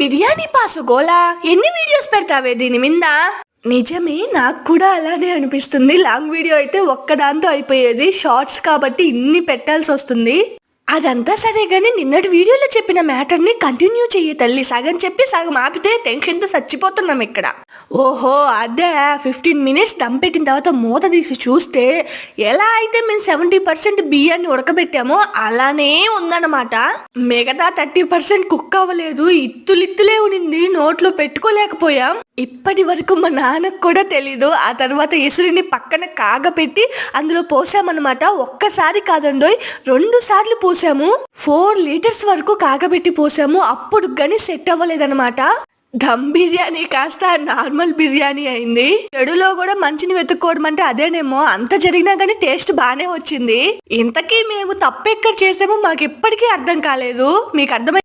బిర్యానీ పాసుకోలా? ఎన్ని వీడియోస్ పెడతావే దీని మీద? నిజమే నాకు కూడా అలానే అనిపిస్తుంది. లాంగ్ వీడియో అయితే ఒక్కదాంతో అయిపోయేది. షార్ట్స్ కాబట్టి ఇన్ని పెట్టాల్సి వస్తుంది అదంతా సరే కానీ నిన్నటి వీడియోలో చెప్పిన మ్యాటర్ని కంటిన్యూ చెయ్యి తల్లి. సగం చెప్పి సగం ఆపితే టెన్షన్తో చచ్చిపోతున్నాం ఇక్కడ. ఓహో అదే. ఫిఫ్టీన్ మినిట్స్ దమ్ పెట్టిన తర్వాత మూత తీసి చూస్తే ఎలా అయితే మేము సెవెంటీ పర్సెంట్ బియ్యాన్ని ఉడకబెట్టామో అలానే ఉందన్నమాట. మిగతా థర్టీ పర్సెంట్ కుక్ అవ్వలేదు. ఇత్తులిత్తులే ఉనింది. నోట్లో పెట్టుకోలేకపోయాం. ఇప్పటి వరకు మా నాన్నకు కూడా తెలీదు. ఆ తర్వాత ఇసురిని పక్కన కాగపెట్టి అందులో పోసామన్నమాట. ఒక్కసారి కాదండోయ్ రెండు సార్లు పోసాము. ఫోర్ లీటర్స్ వరకు కాగబెట్టి పోసాము. అప్పుడు గని సెట్ అవ్వలేదన్నమాట. దమ్ బిర్యానీ కాస్త నార్మల్ బిర్యానీ అయింది. చెడులో కూడా మంచిని వెతుక్కోవడం అంటే అదేనేమో. అంత జరిగినా కానీ టేస్ట్ బాగానే వచ్చింది. ఇంతకీ మేము తప్పెక్కడ చేసామో మాకు ఇప్పటికీ అర్థం కాలేదు. మీకు అర్థమై